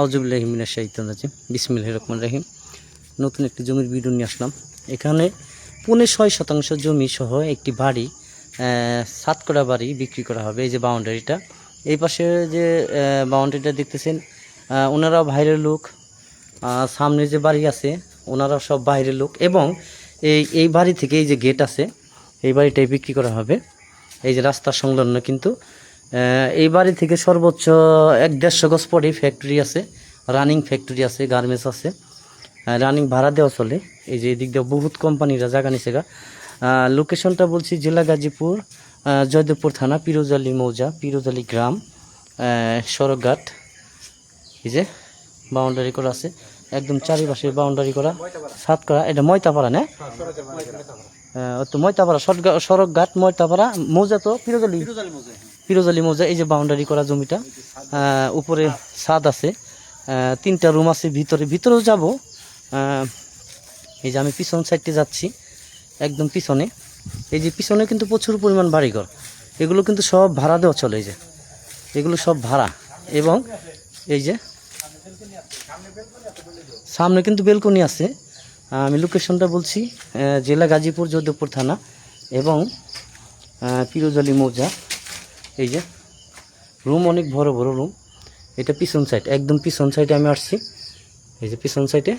আউজুবিল্লাহিমিনা শাহিতান রাজিম। বিসমিল্লাহ রহমান রাহিম। নতুন একটি জমির ভিডিও নিয়ে আসলাম। এখানে পৌনে ছয় শতাংশ জমি সহ একটি বাড়ি সাত করা বাড়ি বিক্রি করা হবে। এই যে বাউন্ডারিটা, এই পাশে যে বাউন্ডারিটা দেখতেছেন ওনারাও বাইরের লোক সামনে যে বাড়ি আছে, ওনারা সব বাইরের লোক এবং এই এই বাড়ি থেকে এই যে গেট আছে, এই বাড়িটাই বিক্রি করা হবে। এই যে রাস্তার সংলগ্ন কিন্তু এই বাড়ি থেকে সর্বোচ্চ এক দেড়শো গজ পরে ফ্যাক্টরি আছে রানিং ফ্যাক্টরি আছে গার্মেন্টস আছে। রানিং ভাড়া দেওয়া চলে। এই যে এদিক দিয়ে বহুত কোম্পানিরা জায়গা নিছে গা। লোকেশনটা বলছি জেলা গাজীপুর জয়দেবপুর থানা পিরোজালি মৌজা পিরোজালি গ্রাম সড়কঘাট। এই যে বাউন্ডারি করা আছে একদম চারিপাশে বাউন্ডারি করা সাত করা। এটা ময়তাপাড়া না? তো ময়তাপাড়া সড়ক- সড়কঘাট ময়তাপাড়া মৌজা তো পিরোজালি? পিরোজালি মৌজা, এই যে বাউন্ডারি করা জমিটা উপরে ছাদ আছে তিনটা রুম আছে ভিতরে। ভিতরেও যাব এই যে আমি পিছন সাইডে যাচ্ছি, একদম পিছনে। এই যে পিছনে কিন্তু প্রচুর পরিমাণ বাড়িঘর। এগুলো কিন্তু সব ভাড়া দেওয়া চলে, এই যে। এগুলো সব ভাড়া। এবং এই যে সামনে কিন্তু বেলকনি আছে। আমি লোকেশনটা বলছি জেলা গাজীপুর, যোধপুর থানা। এবং পিরোজালি মৌজা। এই যে রুম অনেক বড় বড় রুম এটা পিছন সাইড একদম পিছন সাইডে আমি আসছি। এই যে পিছন সাইডে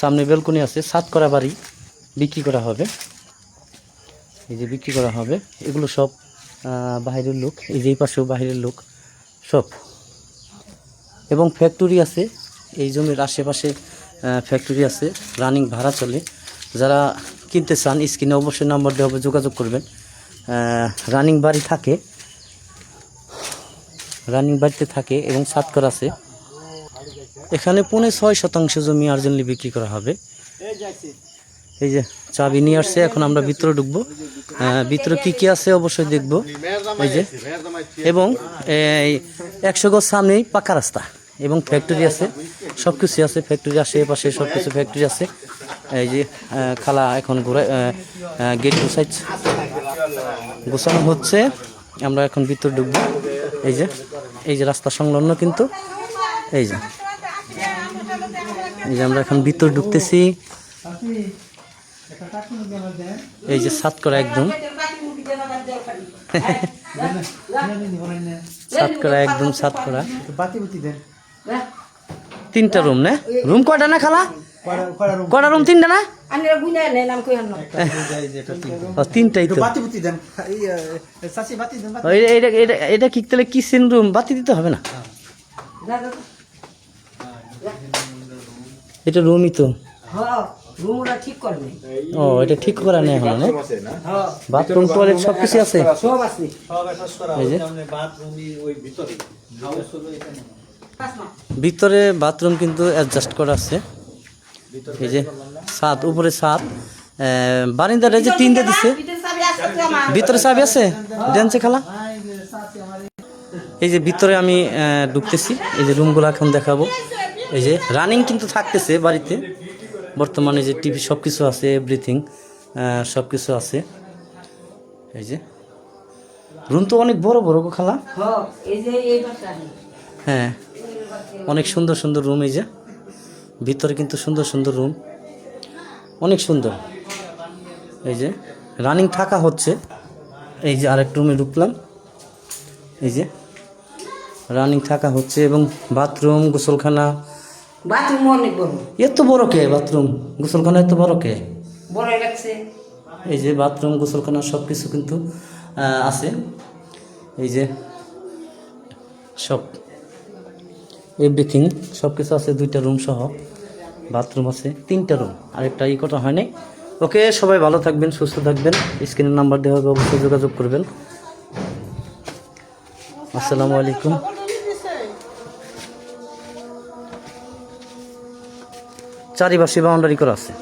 সামনে বেলকনি আছে সাত করা বাড়ি বিক্রি করা হবে। এই যে বিক্রি করা হবে এগুলো সব আহ, বাইরের লোক এই যে এই পাশেও বাইরের লোক সব। এবং ফ্যাক্টরি আছে এই জমির আশেপাশে ফ্যাক্টরি আছে রানিং ভাড়া চলে। যারা কিনতে চান স্ক্রিনে অবশ্যই নাম্বার দেওয়া হবে যোগাযোগ করবেন। রানিং বাড়ি থাকে। রানিং বাড়িতে থাকে এবং সাতকর আছে। এখানে পৌনে ছয় শতাংশ জমি আর্জেন্টলি বিক্রি করা হবে। এই যে চাবি নিয়ে আসছে, এখন আমরা ভিতরে ঢুকবো। ভিতরে কি কি আছে অবশ্যই দেখব। এই যে, এবং এই একশো গজ সামনেই পাকা রাস্তা এবং ফ্যাক্টরি আছে। সব কিছু আছে ফ্যাক্টরি আশেপাশে সব কিছু ফ্যাক্টরি আছে। এই যে খালা এখন ঘুরে গেট গুছাইছ গোছানো হচ্ছে। আমরা এখন ভিতরে ঢুকবো। এই যে এই যে রাস্তা সংলগ্ন কিন্তু, এই যে। এই যে আমরা এখন ভিতরে ঢুকতেছি। এই যে সাত করা একদম। সাত করা একদম, সাত করা। তিনটা রুম না? রুম কয়টা না খালা? কয়টা রুম তিনটা না? তিনটাই তো। এটা- এটা এটা এটা কি তাহলে কিচেন রুম বাতি দিতে হবে না? এটা রুমই তো। হ্যাঁ ঠিক ও এটা ঠিক করা নেই এখন হ্যাঁ বাথরুম টয়লেট সব কিছু আছে? ভিতরে। বাথরুম কিন্তু অ্যাডজাস্ট করা আছে। এই যে ছাদ উপরে ছাদ বারিন্দার যে তিনটে দিছে। ভিতরে চাবি আছে? দেনছে খালা? এই যে ভিতরে আমি ঢুকতেছি। এই যে রুমগুলো এখন দেখাবো। এই যে রানিং কিন্তু থাকতেছে বাড়িতে। বর্তমানে যে টিভি সব কিছু আছে এভরিথিং সব কিছু আছে। এই যে। রুম তো অনেক বড় বড় গো খালা। হ্যাঁ এই যে এই বাসা হ্যাঁ অনেক সুন্দর সুন্দর রুম এই যে। ভিতরে কিন্তু সুন্দর সুন্দর রুম অনেক সুন্দর। এই যে রানিং থাকা হচ্ছে। এই যে আরেক রুমে ঢুকলাম। এই যে রানিং থাকা হচ্ছে এবং বাথরুম গোসলখানা। বাথরুম অনেক বড়। এত বড় কে বাথরুম গোসলখানা এত বড় কে? বড় লাগছে। এই যে বাথরুম গোসলখানা সব কিছু কিন্তু আছে। এই যে সব এভরিথিং সব কিছু আছে, দুইটা রুম সহ। বাথরুম আছে, তিনটা রুম আরেকটা ই করা হয়নি। ওকে সবাই ভালো থাকবেন, সুস্থ থাকবেন। স্ক্রিনের নাম্বার দেওয়া হবে, অবশ্যই যোগাযোগ করবেন। আসসালামু আলাইকুম। চারিপাশে বাউন্ডারি করা আছে।